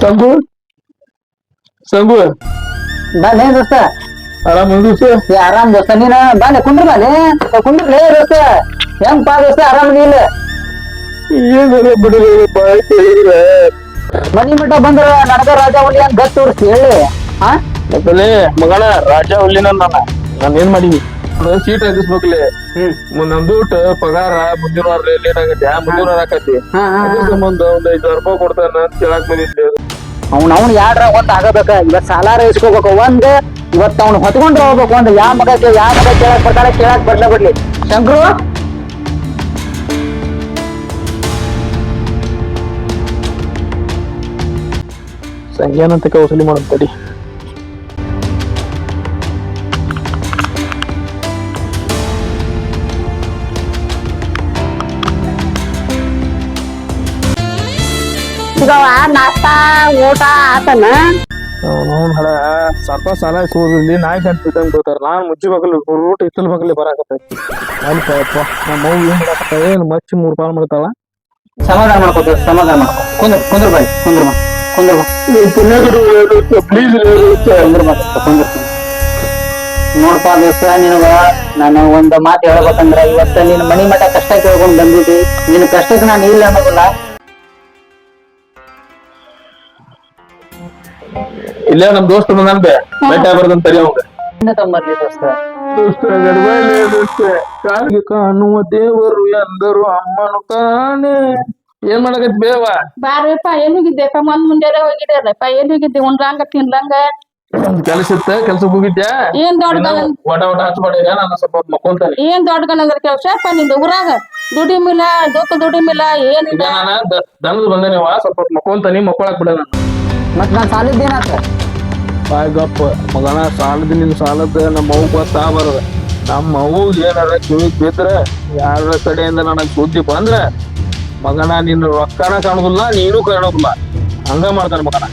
ಸಂಗು ಸಂಗು ಬಾಲೆ ದೋಸ್ತ ಆರಾಮ ದೋಸ್ತ ಆರಾಮ್ ದೋಸ್ತ ನೀನ ಬಾಲೆ ಕುಂಡ್ರ ಬಾಲೆ ಕುಂಡ್ರಲೇ ದೋಸ್ತ ಹೆಂಗ್ ಪಾ ದೋಸ್ತ ಆರಾಮ ಇಲ್ಲ ಏನಾರ ಬಿಡಲಿ ಬಾಯ್ ಕೇಳಿದ್ರೆ ಮನಿ ಮಠ ಬಂದ್ರ ನಡಗ ರಾಜ ಹುಲಿ ಅಂತ ಗತ್ ತೋರಿಸಿ ಹೇಳಿ ಹಾ ಮತ್ತಲೇ ಮಗನ ರಾಜ ಹುಲಿನ ನಾನು ನಾನು ಏನ್ ಮಾಡೀನಿ ಸೀಟ್ ಹಾಕಿಸ್ಬೇಕಲೆ ನಮ್ದು ಪಗಾರ ಮುಂದಿನ ವಾರ ಲೇಟ್ ಆಗತ್ತೆ ಮುಂದಿನ ವಾರ ಒಂದ್ ಐದ್ ಸಾವಿರ ರೂಪಾಯಿ ಕೊಡ್ತಾನ ಅಂತ ಕೇಳಾಕ್ ಬಂದಿದ್ದೆ ಅವ್ನ ಅವ್ನ ಯಾಡ್ರ ಒಂದ್ ಆಗಬೇಕ ಇವತ್ ಸಾಲಾರ ಇಸ್ಕೋಬೇಕು. ಒಂದ್ ಇವತ್ ಅವ್ನ ಹೊತ್ಕೊಂಡ್ ಹೋಗ್ಬೇಕು. ಒಂದ್ ಯಾ ಮಗ ಕೇ- ಯಾ ಮಗ ಕೇಳಕ್ ಬರ್ತಾರ ಕೇಳಕ್ ಬರ್ಲ ಬಿಡ್ಲಿ. ಶಂಕ್ರು? ಸಂಜೆನಂತ ವಸೂಲಿ ಮಾಡೋದ್ ತಡಿ. ಸಿಗವ ನಾಷ್ಟಾ ಊಟ ಆತನ? ಅವ್ನು ಹಡ ಸ್ವಲ್ಪ ಸಾಲ ಇಸ್ಕೋದ್ರಲ್ಲಿ ನಾಯಿ ಗಂಟು ಬಿದ್ದಂಗ್ ನಾನು ನಾನ್ ಮುಚ್ಚಿಬೇಕಲ್ಲ ರೂಟ್ ಇತ್ತಲ್ ಬೇಕಲ್ಲಿ ಬರಾಕತ್ತೈತಿ. ಅಲ್ಪ ನಮ್ಮ ಮಗು ಏನ್ ಮಾಡಾಕತ್ತಾಳ? ಏನ್ ಮಚ್ಚಿ ಮೂರು ಪಾಲ್ ಮಾಡ್ತಾಳ? ಸಮಾಧಾನ ಮಾಡ್ಕೋ ಸಮಾಧಾನ ಮಾಡ್ಕೋ. ಕುಂದ್ರ ಕುಂದ್ರ ಬಾಯ್ ಕುಂದ್ರ ಬಾ ಕುಂದ್ರ ಬಾ ಪ್ಲೀಸ್ ಕುಂದ್ರ ದೋಸ್ತ, ಕುಂದ್ರ ನೋಡ್ಪಾ ದೋಸ್ತ ನಿನಗ ನಾನು ಒಂದ್ ಮಾತು ಹೇಳ್ಬೇಕಂದ್ರ ಇವತ್ತ ನಿನ್ ಮನಿ ಮಠ ಕಷ್ಟ ಕೇಳ್ಕೊಂಡ್ ಬಂದಿದ್ದಿ. ನಿನ್ ಕಷ್ಟಕ್ಕೆ ನಾನು ಇಲ್ಲ ಅನ್ನೋದಿಲ್ಲ. ಇಲ್ಲೇ ನಮ್ ದೋಸ್ತ ಬಂದಂತೆ ಬೆಟ್ಟ ಬರ್ದಂತ ತಡಿ ಅವಂಗ ದೋಸ್ತ. ಕಾಲಿಗೆ ಕಾಣುವ ದೇವರು ಎಂದರು ಅಮ್ಮನು ಕಾಣೆ ಏನ್ ಮಾಡಕತ್ ಬೇವ? ಬಾರಪ್ಪ ಎಲ್ಲಿಗಿದ್ದೆಪ್ಪ ಮೊನ್ ಮುಂಜಾನೆ ಹೋಗಿದ್ರಲ್ಲಪ್ಪ ಎಲ್ಲಿಗಿದ್ದೆ ಉಂಡ್ರಂಗ ತಿನ್ಲಂಗ? ಕೆಲಸ ಇತ್ತ? ಕೆಲ್ಸಕ್ ಹೋಗಿದ್ಯಾ? ಏನ್ ದೊಡ್ಡ ಇನ್ನ ಗನ ಒಟ ಒಟ ಹಚ್ಬೇಡ ನಾನು ಸ್ವಲ್ಪ ಮಕ್ಕೊಂತಾನೆ. ಏನ್ ದೊಡ್ಡ ಗನಂದ್ರ ಕೆಲ್ಸಪ್ಪ ನಿಂದ ಊರಾಗ? ದುಡಿಮಿಲ್ಲ ದೊಕ್ಕ ದುಡಿಮಿಲ್ಲ ಏನಿಲ್ಲ. ನಾನು ದನದ ಬಂದೇನಿವ ಸ್ವಲ್ಪ ಸಪೋರ್ಟ್ ಮಕ್ಕೊಂತಾನಿ ಮಕ್ಕೊಳಕ್ ಬಿಡ ನಾನು. ಮತ್ ನಾನು ಸಾಲದ ಬಾಯ್ ಗಪ್ಪ. ಮಗನ ಸಾಲದ, ನಿನ್ ಸಾಲದ ನಮ್ಮ ಅವ್ವ ಗೊತ್ತಾ ಬರದ. ನಮ್ಮ ಅವು ಏನಾರ ಕಿವಿಗ್ ಬಿದ್ರೆ ಯಾರ ಕಡೆಯಿಂದ ನನಗ್ ಸುದ್ದಿ ಬಂದ್ರೆ, ಮಗನ ನಿನ್ನ ರೊಕ್ಕನ ಕಾಣುದಿಲ್ಲ, ನೀನು ಕಾಣೋದಿಲ್ಲ. ಹಂಗ ಮಾಡ್ತಾನ ಮಗನ.